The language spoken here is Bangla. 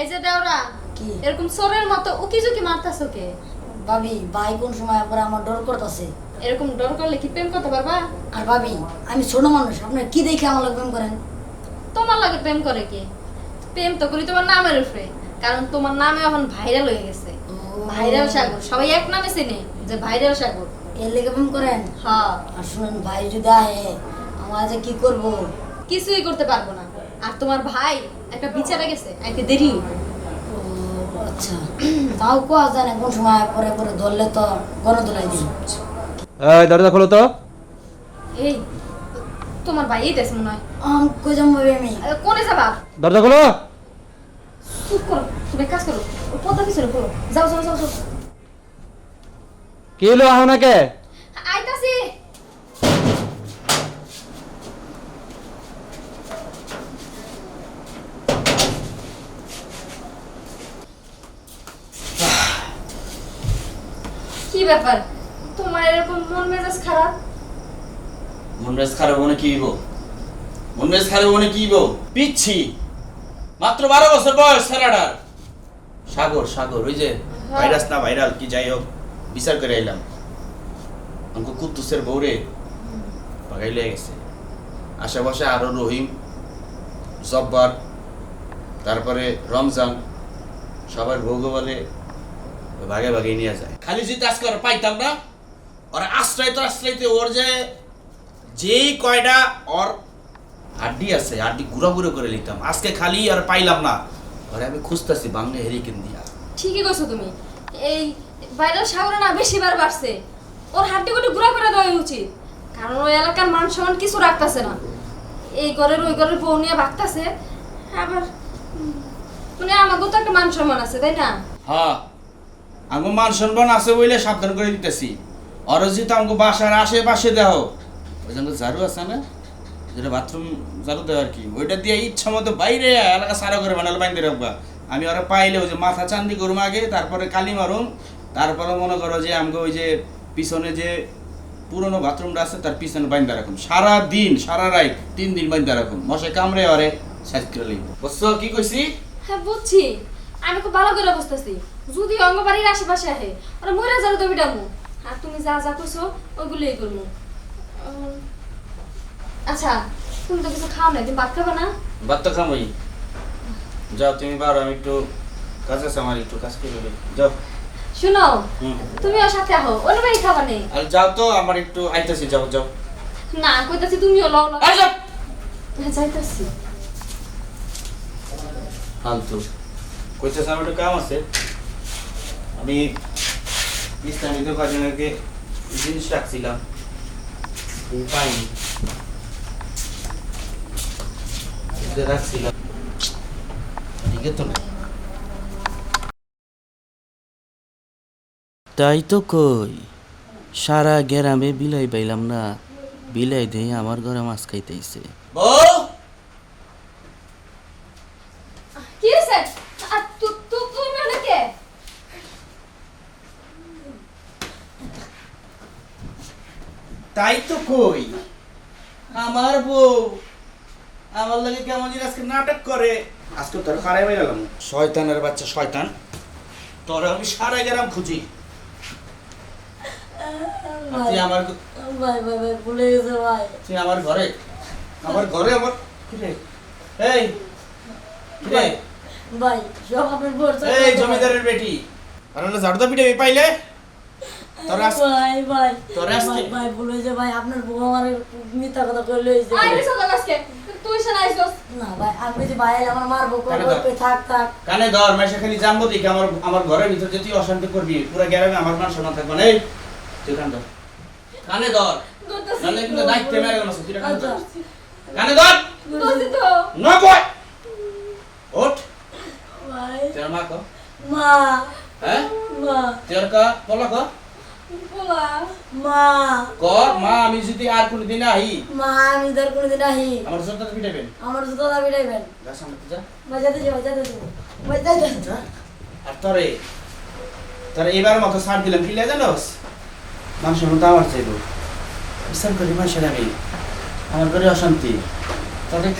এই যে দেওরা কি? এরকম সোরের মতো উকি ঝুঁকি মারতাছো কে? ভাবি ভাই কোন সময় পরে আমার ডর করতেছে? এরকম ডর করলে কি প্রেম করতে পারবা? আর ভাবি আমি ছোট মানুষ আপনার কি দেখে আমার লোক প্রেম করেন? তোমার লাগে প্রেম করে কে? প্রেম তো করি তোমার নামের উপরে কারণ তোমার নামে এখন ভাইরাল হয়ে গেছে। ভাইরাল সাগর সবাই এক নামে চেনে যে ভাইরাল সাগর। এর লেগে প্রেম করেন? হ্যাঁ। আর শুনেন ভাই যদি আহে আমার যে কি করব? কিছুই করতে পারব না। আর তোমার ভাই একটা বিচারে গেছে আইতে দেরি আচ্ছা। তাও কোয়া যায় না কোন সময় পরে পরে ধরলে তো গণদোলাই দিন। এই দরজা খোলো তো। এই তোমার ভাই এই দেশ মনে হয়। আম কই যাম ভাবি আমি? কোনে যাবা? দরজা খোলো। চুপ করো তুমি কাজ করো। ও পদ্মা পিছনে করো যাও যাও যাও যাও। কি হলো আহ নাকে আইতাছি কি ব্যাপার? তোমার এরকম মন মেজাজ খারাপ? মন মেজ খারাপ মনে কি হইব? মন মেজ খারাপ মনে কি হইব? পিচ্ছি। মাত্র বারো বছর বয়স ছেলেটার সাগর সাগর ওই যে ভাইরাস না ভাইরাল কি যাই হোক বিচার করে আইলাম। আমাকে কুদ্দুসের বউরে পাগাই লেগে গেছে। আশেপাশে আরও রহিম জব্বার তারপরে রমজান সবার ভোগ বলে ভাগে ভাগে নিয়ে যায়। খালি যদি আজকে ওরা পাইতাম না ওরা আশ্রয় তো আশ্রয়তে ওর যে যেই কয়টা ওর হাড্ডি আছে হাড্ডি গুঁড়ো গুঁড়ো করে লিখতাম। আজকে খালি আর পাইলাম না। ওরে আমি খুঁজতেছি বাংলা হেরিকেন দিয়া। ঠিকই কইছো তুমি। এই ভাইরাল সাগরে না বেশি বার বাড়ছে। ওর হাড্ডি গুটি গুড়া করে দেওয়া উচিত। কারণ ওই এলাকার মান সম্মান কিছু রাখতেছে না। এই ঘরের ওই ঘরের বউ নিয়ে ভাগতাছে আবার মানে আমাকেও তো একটা মান সম্মান আছে তাই না? হ্যাঁ। আমি মান সম্মান আছে বলে সাবধান করে দিতেছি। অরজিত আমাকে বাসার আশেপাশে দেহ। ওই জন্য ঝাড়ু আছে না? যেটা বাথরুম ঝাড়ু দেওয়া আর কি। ওইটা দিয়ে ইচ্ছা মতো বাইরে এলাকা সারা করে বানালে বাইন্দে রাখবা। আমি ওরা পাইলে ওই যে মাথা চান্দি করুম আগে, তারপরে কালি মারুম। তারপরে মনে করো যে আমাকে ওই যে পিছনে যে পুরনো বাথরুমটা আছে, তার পিছনে বাইন্দা রাখুন সারা দিন, সারা রাত তিন দিন বাইন্দা রাখুন মশে কামড়ে ওরে, সাইজ করে বুঝছ কি কইছি? হ্যাঁ বুঝছি। আমি খুব ভালো করে বুঝতেছি। যদি অঙ্গবাড়ির আশেপাশে আহে ওরা মরে যাবে তুমি ডামু আর তুমি যা যা করছ ওইগুলোই করব। আচ্ছা তুমি তো কিছু খাও না তুমি ভাত খাবে না? ভাত তো খামই যাও তুমি বারো আমি একটু কাজ আছে আমার একটু কাজ করে যাও। শুনো তুমি ওর সাথে আহো ওর বাড়ি খাবা নেই আর যাও তো আমার একটু আইতেছি যাও যাও। না কইতাছি তুমিও লও যাও। হ্যাঁ, যাইতাছি। ফালতু। কইতেছে আমার একটু কাম আছে। আমি ইসলামিক দোকানকে জিনিস রাখছিলাম। পাইনি। রাখছিলাম। ঠিক তো না তাই তো কই সারা গ্রামে বিলাই পাইলাম না। বিলাই দিয়ে আমার ঘরে মাছ খাইতেইছে বউ কি হইছে আর তু তু তুমি অনেকে তাই তো কই? আমার বউ আমার লাগে কেমন যেন আজকে নাটক করে। আজকে তোর হারাই বেরালাম শয়তানের বাচ্চা শয়তান। তোর আমি সারা গেলাম খুঁজি। তুই আমার ভাই ভাই ভাই ভুলে গেছে ভাই। তুই আমার ঘরে? আমার ঘরে আমার কিরে এই কিরে ভাই সব আপনার এই জমিদারের বেটি। আর না ঝাড়ুদা পিঠে পাইলে? ভাই ভাই ভাই ভাই ভুলে যে ভাই আপনার বউ আমার মিথ্যা কথা কইলে হইছে আই মিছো আজকে তুই সে না ভাই আমি যে ভাই আমার মারবো কেন করব থাক থাক। কানে ধর মেশে খালি জানব দেখি আমার আমার ঘরের ভিতর যে তুই অশান্তি করবি পুরো গ্রামে আমার মান সম্মান থাকবে না। এই তুই কান ধর। কানে ধর। দৌড়তাছি কিন্তু দায়িত্বে মেরে গেল তুই কানে আচ্ছা। ধর কানে ধর। দৌড়ছি তো না কয় ওঠ। ভাই। তোর মা কো? মা। হ্যাঁ? মা। তোর কা? বলা ক। মা। ক? মা আমি যদি আর কোনদিন আহি মা আমি ধর কোনোদিন আহি আমার জন্য পিটাবেন আমার জুতো দাবি ডাইবেন যা সামনে যা। যাব যাতে যাব ভাই যাতে যা। আর তোরে তোরে এবার মতো ছাড় দিলাম কি লে জানোস? মানুষের মতো আমার চাইব বিশ্বাস করি আমি আমার ঘরে অশান্তি। তোরে